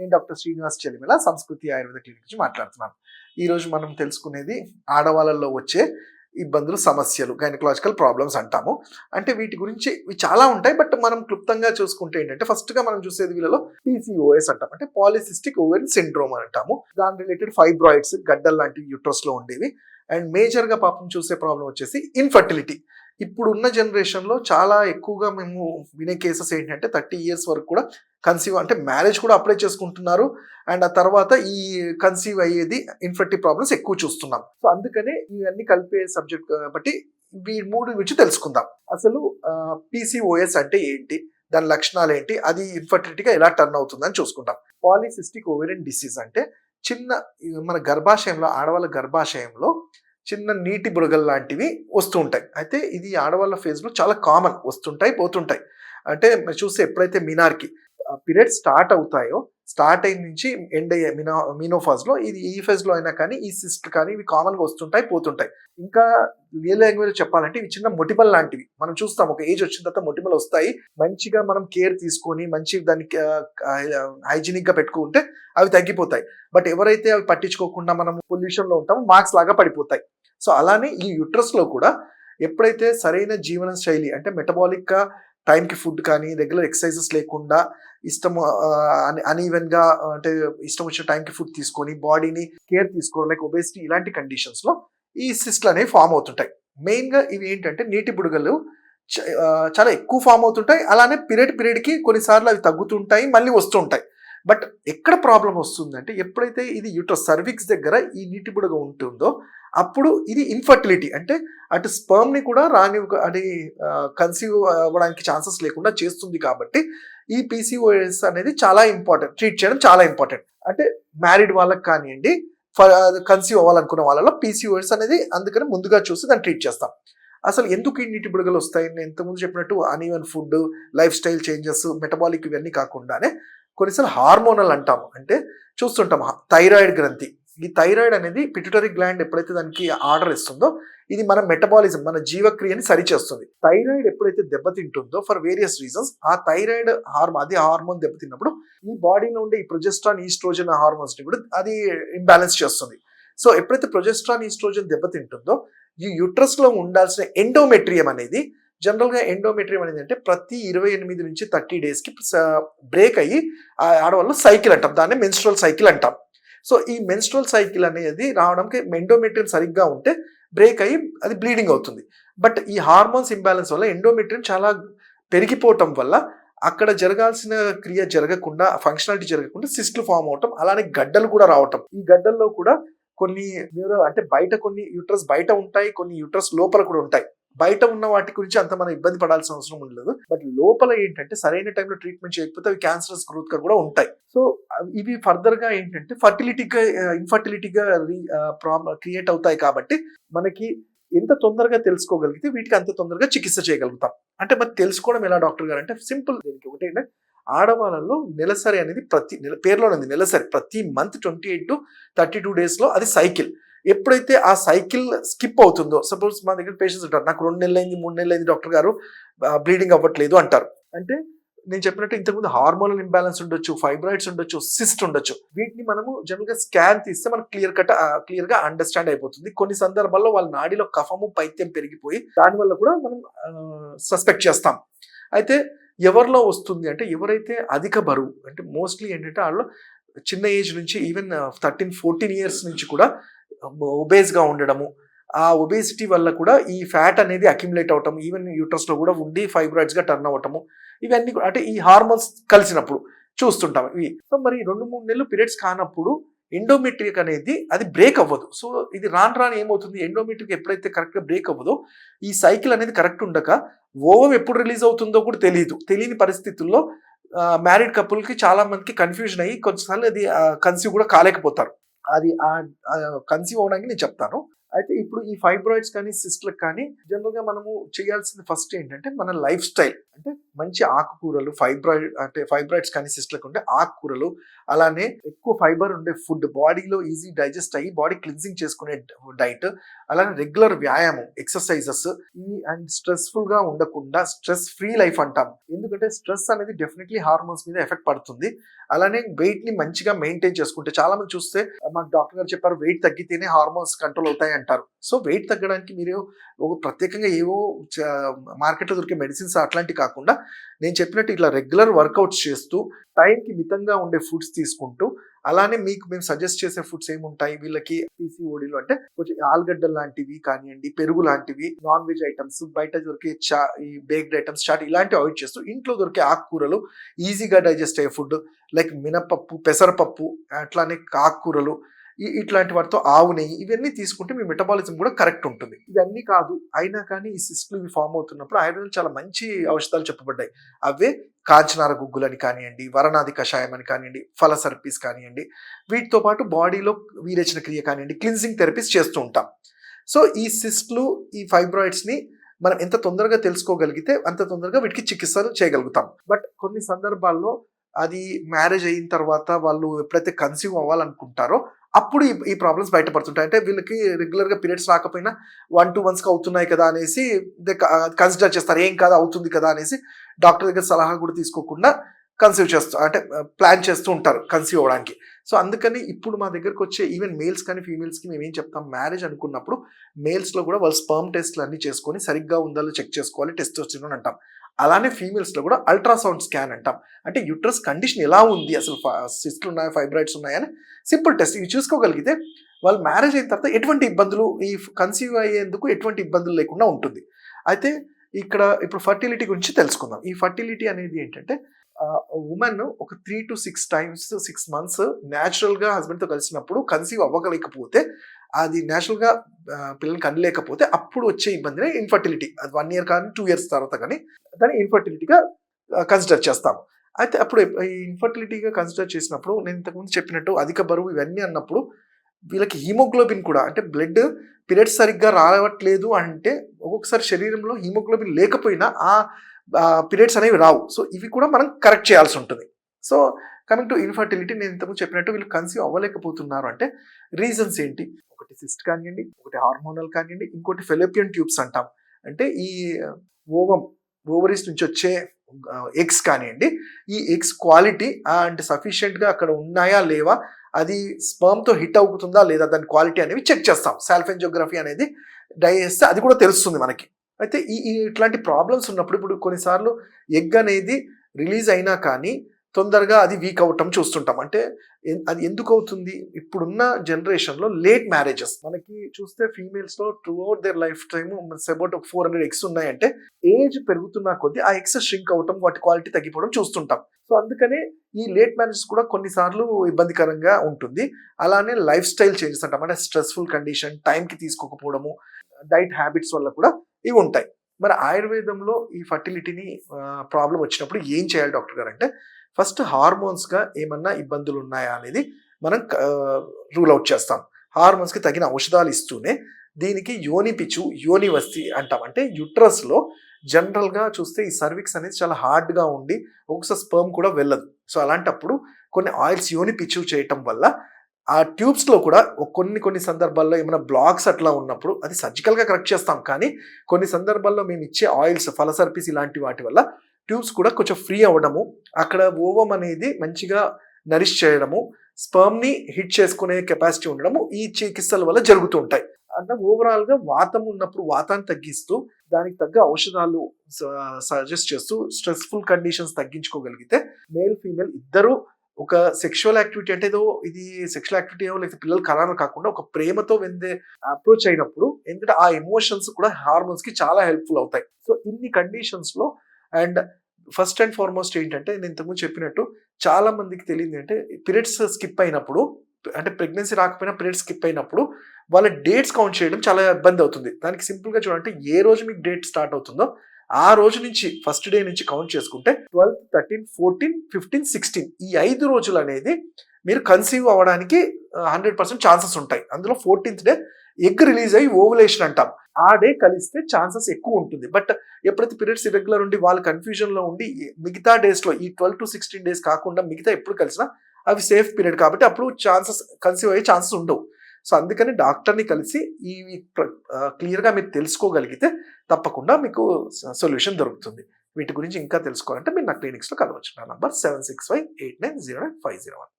నేను డాక్టర్ శ్రీనివాస్ చెలిమిల సంస్కృతి ఆయుర్వేద క్లినిక్ నుంచి మాట్లాడుతున్నాను. ఈరోజు మనం తెలుసుకునేది ఆడవాళ్ళల్లో వచ్చే ఇబ్బందులు సమస్యలు గైనకలాజికల్ ప్రాబ్లమ్స్ అంటాము. అంటే వీటి గురించి ఇవి చాలా ఉంటాయి బట్ మనం క్లుప్తంగా చూసుకుంటే ఏంటంటే ఫస్ట్గా మనం చూసేది వీళ్ళలో పీసీఓఎస్ అంటాం అంటే పాలిసిస్టిక్ ఓవెన్ సిండ్రోమ్ అని అంటాము. దాని రిలేటెడ్ ఫైబ్రాయిడ్స్ గడ్డలు లాంటివి యూట్రస్లో ఉండేవి. అండ్ మేజర్గా పాపం చూసే ప్రాబ్లం వచ్చేసి ఇన్ఫర్టిలిటీ ఇప్పుడున్న జనరేషన్లో చాలా ఎక్కువగా మేము వినే కేసెస్ ఏంటంటే థర్టీ ఇయర్స్ వరకు కూడా కన్సీవ్ అంటే మ్యారేజ్ కూడా అప్లై చేసుకుంటున్నారు. అండ్ ఆ తర్వాత ఈ కన్సీవ్ అయ్యేది ఇన్ఫర్టీ ప్రాబ్లమ్స్ ఎక్కువ చూస్తున్నాం. సో అందుకనే ఇవన్నీ కలిపే సబ్జెక్ట్ కాబట్టి ఈ మూడు గురించి తెలుసుకుందాం. అసలు పీసీఓఎస్ అంటే ఏంటి? దాని లక్షణాలు ఏంటి? అది ఇన్ఫర్టిలిటీగా ఎలా టర్న్ అవుతుందని చూసుకుంటాం పాలిసిస్టిక్ ఓవేరియన్ డిసీజ్ అంటే చిన్న మన గర్భాశయంలో ఆడవాళ్ళ గర్భాశయంలో చిన్న నీటి బుడగలు లాంటివి వస్తుంటాయి అయితే ఇది ఆడవాళ్ళ ఫేజ్లో చాలా కామన్ వస్తుంటాయి పోతుంటాయి. అంటే చూస్తే ఎప్పుడైతే మినార్కి పీరియడ్ స్టార్ట్ అవుతాయో స్టార్ట్ అయిన నుంచి ఎండ్ అయ్యే మినో మినోఫాజ్లో ఇది ఈ ఫేజ్లో అయినా కానీ ఈ సిస్ట్ కానీ ఇవి కామన్గా వస్తుంటాయి పోతుంటాయి. ఇంకా రియల్ లాంగ్వేజ్ చెప్పాలంటే ఇవి చిన్న మొటిమల్ లాంటివి. మనం చూస్తాం ఒక ఏజ్ వచ్చిన తర్వాత మొటిమలు వస్తాయి. మంచిగా మనం కేర్ తీసుకొని మంచి దానికి హైజీనిక్గా పెట్టుకుంటే అవి తగ్గిపోతాయి. బట్ ఎవరైతే అవి పట్టించుకోకుండా మనం పొల్యూషన్లో ఉంటామో మార్క్స్ లాగా పడిపోతాయి. సో అలానే ఈ యుట్రస్లో కూడా ఎప్పుడైతే సరైన జీవన శైలి అంటే మెటబాలిక్గా టైంకి ఫుడ్ కానీ రెగ్యులర్ ఎక్సర్సైజెస్ లేకుండా ఇష్టం అన్ఈవెన్గా అంటే ఇష్టం వచ్చిన టైంకి ఫుడ్ తీసుకొని బాడీని కేర్ తీసుకోవడం లైక్ ఒబేసిటీ ఇలాంటి కండిషన్స్లో ఈ సిస్ట్లు అనేవి ఫామ్ అవుతుంటాయి. మెయిన్గా ఇవి ఏంటంటే నీటి బుడగలు చ- చాలా ఎక్కువ ఫామ్ అవుతుంటాయి. అలానే పీరియడ్ పీరియడ్కి కొన్నిసార్లు అవి తగ్గుతుంటాయి మళ్ళీ వస్తుంటాయి బట్ ఎక్కడ ప్రాబ్లం వస్తుందంటే ఎప్పుడైతే ఇది యూట్రస్ సర్విక్స్ దగ్గర ఈ నీటి బుడగ ఉంటుందో అప్పుడు ఇది ఇన్ఫర్టిలిటీ అంటే అటు స్పర్మ్ని కూడా రాని అది కన్సీవ్ అవ్వడానికి ఛాన్సెస్ లేకుండా చేస్తుంది కాబట్టి ఈ పీసీఓఎస్ అనేది చాలా ఇంపార్టెంట్ ట్రీట్ చేయడం చాలా ఇంపార్టెంట్ అంటే మ్యారీడ్ వాళ్ళకి కానివ్వండి కన్సీవ్ అవ్వాలనుకున్న వాళ్ళలో పీసీఓఎస్ అనేది అందుకని ముందుగా చూసి దాన్ని ట్రీట్ చేస్తాం. అసలు ఎందుకు ఈ నీటి బుడగలు వస్తాయి? నేను ఇంతకుముందు చెప్పినట్టు uneven food lifestyle changes metabolic ఇవన్నీ కాకుండానే కొన్నిసార్లు హార్మోనల్ అంటాము. అంటే చూస్తుంటాం థైరాయిడ్ గ్రంథి. ఈ థైరాయిడ్ అనేది పిట్యూటరీ గ్లాండ్ ఎప్పుడైతే దానికి ఆర్డర్ ఇస్తుందో ఇది మన మెటబాలిజం మన జీవక్రియని సరిచేస్తుంది. థైరాయిడ్ ఎప్పుడైతే దెబ్బతింటుందో ఫర్ వేరియస్ రీజన్స్ ఆ థైరాయిడ్ హార్మోన్ అది హార్మోన్ దెబ్బతిన్నప్పుడు ఈ బాడీలో ఉండే ఈ ప్రొజెస్ట్రాన్ ఈస్ట్రోజన్ హార్మోన్స్ని కూడా అది ఇంబ్యాలెన్స్ చేస్తుంది. సో ఎప్పుడైతే ప్రొజెస్ట్రాన్ ఈస్ట్రోజన్ దెబ్బతింటుందో ఈ యుట్రస్లో ఉండాల్సిన ఎండోమెట్రియం అనేది జనరల్గా ఎండోమెట్రియం అనేది అంటే ప్రతి ఇరవై ఎనిమిది నుంచి థర్టీ డేస్కి బ్రేక్ అయ్యి ఆ ఆడవాళ్ళు సైకిల్ అంటాం. దాన్ని మెన్స్ట్రల్ సైకిల్ అంటాం. సో ఈ మెన్స్ట్రల్ సైకిల్ అనేది రావడానికి ఎండోమెట్రియం సరిగ్గా ఉంటే బ్రేక్ అయ్యి అది బ్లీడింగ్ అవుతుంది. బట్ ఈ హార్మోన్స్ ఇంబ్యాలెన్స్ వల్ల ఎండోమెట్రియం చాలా పెరిగిపోవటం వల్ల అక్కడ జరగాల్సిన క్రియ జరగకుండా ఫంక్షనాలిటీ జరగకుండా సిస్ట్లు ఫామ్ అవటం అలానే గడ్డలు కూడా రావటం. ఈ గడ్డల్లో కూడా కొన్ని అంటే బయట కొన్ని యూట్రస్ బయట ఉంటాయి కొన్ని యూట్రస్ లోపల కూడా ఉంటాయి. బయట ఉన్న వాటి గురించి అంత మనం ఇబ్బంది పడాల్సిన అవసరం ఉండదు. బట్ లోపల ఏంటంటే సరైన టైంలో ట్రీట్మెంట్ చేయకపోతే అవి క్యాన్సరస్ గ్రోత్గా కూడా ఉంటాయి. సో ఇవి ఫర్దర్గా ఏంటంటే ఫర్టిలిటీగా ఇన్ఫర్టిలిటీగా ప్రాబ్లం క్రియేట్ అవుతాయి కాబట్టి మనకి ఎంత తొందరగా తెలుసుకోగలిగితే వీటికి అంత తొందరగా చికిత్స చేయగలుగుతాం. అంటే మరి తెలుసుకోవడం ఎలా డాక్టర్ గారు? అంటే సింపుల్ దీనికి ఒకటి ఏంటంటే ఆడవాళ్ళలో నెలసరి అనేది ప్రతి నెల పేరులోనే ఉంది. నెలసరి ప్రతి month twenty eight to thirty two డేస్లో అది సైకిల్. ఎప్పుడైతే ఆ సైకిల్ స్కిప్ అవుతుందో సపోజ్ మా దగ్గర పేషెంట్స్ ఉంటారు నాకు రెండు నెలలు అయింది మూడు నెలలు అయింది డాక్టర్ గారు బ్లీడింగ్ అవ్వట్లేదు అంటారు. అంటే నేను చెప్పినట్టు ఇంతకుముందు హార్మోనల్ ఇంబ్యాలెన్స్ ఉండొచ్చు ఫైబ్రాయిడ్స్ ఉండొచ్చు సిస్ట్ ఉండొచ్చు. వీటిని మనము జనరల్గా స్కాన్ తీస్తే మనకు క్లియర్ కట్ క్లియర్గా అండర్స్టాండ్ అయిపోతుంది. కొన్ని సందర్భాల్లో వాళ్ళ నాడిలో కఫము పైత్యం పెరిగిపోయి దానివల్ల కూడా మనం సస్పెక్ట్ చేస్తాం. అయితే ఎవరిలో వస్తుంది అంటే ఎవరైతే అధిక బరువు అంటే మోస్ట్లీ ఏంటంటే వాళ్ళు చిన్న ఏజ్ నుంచి ఈవెన్ థర్టీన్ ఫోర్టీన్ ఇయర్స్ నుంచి కూడా ఒబేస్గా ఉండడము. ఆ ఒబేసిటీ వల్ల కూడా ఈ ఫ్యాట్ అనేది అక్యుములేట్ అవటం ఈవెన్ యూట్రస్లో కూడా ఉండి ఫైబ్రాయిడ్స్గా టర్న్ అవ్వటము ఇవన్నీ కూడా అంటే ఈ హార్మోన్స్ కలిసినప్పుడు చూస్తుంటాం. ఇవి సో మరి రెండు మూడు నెలలు పీరియడ్స్ కానప్పుడు ఎండోమెట్రిక్ అనేది అది బ్రేక్ అవ్వదు. సో ఇది రాను రాను ఏమవుతుంది? ఎండోమెట్రిక్ ఎప్పుడైతే కరెక్ట్గా బ్రేక్ అవ్వదో ఈ సైకిల్ అనేది కరెక్ట్ ఉండక ఓవం ఎప్పుడు రిలీజ్ అవుతుందో కూడా తెలియదు తెలియని పరిస్థితుల్లో మ్యారీడ్ కపుల్కి చాలామందికి కన్ఫ్యూజన్ అయ్యి కొంచెంసార్లు అది కన్సీవ్ కూడా కాలేకపోతారు. అది కన్సీవ్ అవడానికి నేను చెప్తాను. అయితే ఇప్పుడు ఈ ఫైబ్రాయిడ్స్ కానీ సిస్ట్లకు కానీ జనరల్గా మనము చేయాల్సింది ఫస్ట్ ఏంటంటే మన లైఫ్ స్టైల్ అంటే మంచి ఆకుకూరలు ఫైబ్రాయిడ్ అంటే ఫైబ్రాయిడ్స్ కానీ సిస్ట్లకు ఉంటే ఆకుకూరలు అలానే ఎక్కువ ఫైబర్ ఉండే ఫుడ్ బాడీలో ఈజీ డైజెస్ట్ అయ్యి బాడీ క్లిన్సింగ్ చేసుకునే డైట్ అలానే రెగ్యులర్ వ్యాయామం ఎక్సర్సైజెస్ ఈ అండ్ స్ట్రెస్ఫుల్గా ఉండకుండా స్ట్రెస్ ఫ్రీ లైఫ్ అంటాం. ఎందుకంటే స్ట్రెస్ అనేది డెఫినెట్లీ హార్మోన్స్ మీద ఎఫెక్ట్ పడుతుంది. అలానే వెయిట్ని మంచిగా మెయింటైన్ చేసుకుంటే చాలా మంది చూస్తే మాకు డాక్టర్ గారు చెప్పారు వెయిట్ తగ్గితేనే హార్మోన్స్ కంట్రోల్ అవుతాయి అంటారు. సో వెయిట్ తగ్గడానికి మీరు ఒక ప్రత్యేకంగా ఏవో మార్కెట్లో దొరికే మెడిసిన్స్ అట్లాంటివి కాకుండా నేను చెప్పినట్టు ఇట్లా రెగ్యులర్ వర్కౌట్స్ చేస్తూ టైంకి మితంగా ఉండే ఫుడ్స్ తీసుకుంటూ అలానే మీకు మేము సజెస్ట్ చేసే ఫుడ్స్ ఏముంటాయి? వీళ్ళకి పీసీఓడిలు అంటే కొంచెం ఆలుగడ్డలు లాంటివి కానివ్వండి పెరుగు లాంటివి నాన్ వెజ్ ఐటమ్స్ బయట దొరికే చా ఈ బేక్డ్ ఐటమ్స్ చాట్ ఇలాంటివి అవాయిడ్ చేస్తూ ఇంట్లో దొరికే ఆకుకూరలు ఈజీగా డైజెస్ట్ అయ్యే ఫుడ్ లైక్ మినపప్పు పెసరపప్పు అట్లానే ఆకుకూరలు ఇట్లాంటి వాటితో ఆవు నెయ్యి ఇవన్నీ తీసుకుంటే మీ మెటబాలిజం కూడా కరెక్ట్ ఉంటుంది. ఇవన్నీ కాదు అయినా కానీ ఈ సిస్ట్లు ఇవి ఫామ్ అవుతున్నప్పుడు ఆయుర్వేదం చాలా మంచి ఔషధాలు చెప్పబడ్డాయి. అవే కాంచనార గుగ్గులని కానివ్వండి వరణాది కషాయం అని కానివ్వండి ఫల సర్పీస్ కానివ్వండి వీటితో పాటు బాడీలో వీరేచిన క్రియ కానివ్వండి క్లిన్సింగ్ థెరపీస్ చేస్తూ ఉంటాం. సో ఈ సిస్ట్లు ఈ ఫైబ్రాయిడ్స్ని మనం ఎంత తొందరగా తెలుసుకోగలిగితే అంత తొందరగా వీటికి చికిత్సలు చేయగలుగుతాం. బట్ కొన్ని సందర్భాల్లో అది మ్యారేజ్ అయిన తర్వాత వాళ్ళు ఎప్పుడైతే కన్సీవ్ అవ్వాలనుకుంటారో అప్పుడు ఈ ఈ ప్రాబ్లమ్స్ బయటపడుతుంటాయి. అంటే వీళ్ళకి రెగ్యులర్గా పీరియడ్స్ రాకపోయినా వన్ టూ వన్స్కి అవుతున్నాయి కదా అనేసి కన్సిడర్ చేస్తారు. ఏం కాదు అవుతుంది కదా అనేసి డాక్టర్ దగ్గర సలహా కూడా తీసుకోకుండా కన్సీవ్ చేస్తూ అంటే ప్లాన్ చేస్తూ ఉంటారు కన్సీవ్ అవ్వడానికి. సో అందుకని ఇప్పుడు మా దగ్గరకు వచ్చే ఈవెన్ మేల్స్ కానీ ఫీమేల్స్కి మేము ఏం చెప్తాం? మ్యారేజ్ అనుకున్నప్పుడు మేల్స్లో కూడా వాళ్ళు స్పర్మ్ టెస్ట్లు అన్ని చేసుకొని సరిగ్గా ఉందో చెక్ చేసుకోవాలి టెస్ట్ వచ్చిందని అంటాం. అలానే ఫీమేల్స్లో కూడా అల్ట్రాసౌండ్ స్కాన్ అంటాం. అంటే యూట్రస్ కండిషన్ ఎలా ఉంది? అసలు సిస్ట్లు ఉన్నాయా? ఫైబ్రాయిడ్స్ ఉన్నాయని సింపుల్ టెస్ట్ ఇవి చూసుకోగలిగితే వాళ్ళు మ్యారేజ్ అయిన తర్వాత ఎటువంటి ఇబ్బందులు ఈ కన్సీవ్ అయ్యేందుకు ఎటువంటి ఇబ్బందులు లేకుండా ఉంటుంది. అయితే ఇక్కడ ఇప్పుడు ఫర్టిలిటీ గురించి తెలుసుకుందాం. ఈ ఫర్టిలిటీ అనేది ఏంటంటే ఉమెన్ ఒక three to six times six months న్యాచురల్గా హస్బెండ్తో కలిసినప్పుడు కన్సీవ్ అవ్వగలేకపోతే అది న్యాచురల్గా పిల్లల్ని కనలేకపోతే అప్పుడు వచ్చే ఇబ్బందినే ఇన్ఫర్టిలిటీ అది వన్ ఇయర్ కానీ టూ ఇయర్స్ తర్వాత కానీ దాన్ని ఇన్ఫర్టిలిటీగా కన్సిడర్ చేస్తాం అయితే అప్పుడు ఈ ఇన్ఫర్టిలిటీగా కన్సిడర్ చేసినప్పుడు నేను ఇంతకుముందు చెప్పినట్టు అధిక బరువు ఇవన్నీ అన్నప్పుడు వీళ్ళకి హీమోగ్లోబిన్ కూడా అంటే బ్లడ్ పీరియడ్స్ సరిగ్గా రావట్లేదు అంటే ఒక్కొక్కసారి శరీరంలో హీమోగ్లోబిన్ లేకపోయినా ఆ పీరియడ్స్ అనేవి రావు. సో ఇవి కూడా మనం కరెక్ట్ చేయాల్సి ఉంటుంది. సో కమింగ్ టు ఇన్ఫర్టిలిటీ నేను ఇంతకు చెప్పినట్టు వీళ్ళు కన్సీవ్ అవ్వలేకపోతున్నారు. అంటే రీజన్స్ ఏంటి? ఒకటి సిస్ట్ కానివ్వండి ఒకటి హార్మోనల్ కానివ్వండి ఇంకోటి ఫెలోపియన్ ట్యూబ్స్ అంటాం. అంటే ఈ ఓవం ఓవరీస్ నుంచి వచ్చే ఎగ్స్ కానివ్వండి ఈ ఎగ్స్ క్వాలిటీ అంటే సఫిషియెంట్గా అక్కడ ఉన్నాయా లేవా అది స్పర్మ్తో హిట్ అవుతుందా లేదా దాని క్వాలిటీ అనేవి చెక్ చేస్తాం. సాల్ఫెంజోగ్రఫీ అనేది డై చేస్తే అది కూడా తెలుస్తుంది మనకి. అయితే ఈ ఇట్లాంటి ప్రాబ్లమ్స్ ఉన్నప్పుడు ఇప్పుడు కొన్నిసార్లు ఎగ్ అనేది రిలీజ్ అయినా కానీ తొందరగా అది వీక్ అవటం చూస్తుంటాం. అంటే అది ఎందుకు అవుతుంది ఇప్పుడున్న జనరేషన్లో లేట్ మ్యారేజెస్ మనకి చూస్తే ఫీమేల్స్లో throughout their life time about ఒక ఫోర్ హండ్రెడ్ ఎక్స్ ఉన్నాయంటే ఏజ్ పెరుగుతున్న కొద్దీ ఆ ఎక్స్ ష్రింక్ అవటం వాటి క్వాలిటీ తగ్గిపోవడం చూస్తుంటాం. సో అందుకనే ఈ లేట్ మ్యారేజెస్ కూడా కొన్నిసార్లు ఇబ్బందికరంగా ఉంటుంది. అలానే లైఫ్ స్టైల్ చేంజెస్ అంటాం అంటే స్ట్రెస్ఫుల్ కండిషన్ టైంకి తీసుకోకపోవడము డైట్ హ్యాబిట్స్ వల్ల కూడా ఇవి ఉంటాయి. మరి ఆయుర్వేదంలో ఈ ఫర్టిలిటీని ప్రాబ్లం వచ్చినప్పుడు ఏం చేయాలి డాక్టర్ గారు అంటే ఫస్ట్ హార్మోన్స్గా ఏమన్నా ఇబ్బందులు ఉన్నాయా అనేది మనం రూల్ అవుట్ చేస్తాం. హార్మోన్స్కి తగిన ఔషధాలు ఇస్తూనే దీనికి యోని పిచ్చు యోని వస్తి అంటాం. అంటే యుట్రస్లో జనరల్గా చూస్తే ఈ సర్విక్స్ అనేది చాలా హార్డ్గా ఉండి ఒకసారి స్పర్మ్ కూడా వెళ్ళదు. సో అలాంటప్పుడు కొన్ని ఆయిల్స్ యోని పిచ్చు చేయటం వల్ల ఆ ట్యూబ్స్లో కూడా కొన్ని కొన్ని సందర్భాల్లో ఏమైనా బ్లాక్స్ అట్లా ఉన్నప్పుడు అది సర్జికల్గా కరెక్ట్ చేస్తాం. కానీ కొన్ని సందర్భాల్లో మేము ఇచ్చే ఆయిల్స్ ఫలసర్పీస్ ఇలాంటి వాటి వల్ల ట్యూబ్స్ కూడా కొంచెం ఫ్రీ అవ్వడము అక్కడ ఓవం అనేది మంచిగా నరిష్ చేయడము స్పర్మ్ని హిట్ చేసుకునే కెపాసిటీ ఉండడము ఈ చికిత్సల వల్ల జరుగుతూ ఉంటాయి. అంటే ఓవరాల్గా వాతం ఉన్నప్పుడు వాతాన్ని తగ్గిస్తూ దానికి తగ్గ ఔషధాలు సజెస్ట్ చేస్తూ స్ట్రెస్ఫుల్ కండిషన్స్ తగ్గించుకోగలిగితే మేల్ ఫీమేల్ ఇద్దరు ఒక సెక్షువల్ యాక్టివిటీ అంటే ఏదో ఇది సెక్షువల్ యాక్టివిటీ ఏమో లేకపోతే పిల్లలు కలానో కాకుండా ఒక ప్రేమతో వెందే అప్రోచ్ అయినప్పుడు ఎందుకంటే ఆ ఎమోషన్స్ కూడా హార్మోన్స్కి చాలా హెల్ప్ఫుల్ అవుతాయి. సో ఇన్ని కండిషన్స్లో అండ్ ఫస్ట్ అండ్ ఫార్మోస్ట్ ఏంటంటే నేను ఇంతకుముందు చెప్పినట్టు చాలా మందికి తెలియదు అంటే పీరియడ్స్ స్కిప్ అయినప్పుడు అంటే ప్రెగ్నెన్సీ రాకపోయినా పీరియడ్స్ స్కిప్ అయినప్పుడు వాళ్ళ డేట్స్ కౌంట్ చేయడం చాలా ఇబ్బంది అవుతుంది. దానికి సింపుల్గా చూడండి ఏ రోజు మీకు డేట్ స్టార్ట్ అవుతుందో ఆ రోజు నుంచి ఫస్ట్ డే నుంచి కౌంట్ చేసుకుంటే twelfth thirteen fourteen fifteen sixteen ఈ ఐదు రోజులు అనేది మీరు కన్సీవ్ అవ్వడానికి హండ్రెడ్ పర్సెంట్ ఛాన్సెస్ ఉంటాయి. అందులో ఫోర్టీన్త్ డే ఎగ్ రిలీజ్ అయ్యి ఓవులేషన్ అంటాం. ఆ డే కలిస్తే ఛాన్సెస్ ఎక్కువ ఉంటుంది. బట్ ఎప్పుడైతే పీరియడ్స్ ఇరెగ్యులర్ ఉండి వాళ్ళు కన్ఫ్యూజన్లో ఉండి మిగతా డేస్లో ఈ ట్వెల్వ్ టు సిక్స్టీన్ డేస్ కాకుండా మిగతా ఎప్పుడు కలిసినా అవి సేఫ్ పీరియడ్ కాబట్టి అప్పుడు ఛాన్సెస్ కన్సీవ్ అయ్యే ఛాన్సెస్ ఉండవు. సో అందుకని డాక్టర్ని కలిసి ఈ క్లియర్గా మీరు తెలుసుకోగలిగితే తప్పకుండా మీకు సొల్యూషన్ దొరుకుతుంది. వీటి గురించి ఇంకా తెలుసుకోవాలంటే మీరు నా క్లినిక్స్లో కలవచ్చు. నా number seven six five eight nine zero nine five zero one.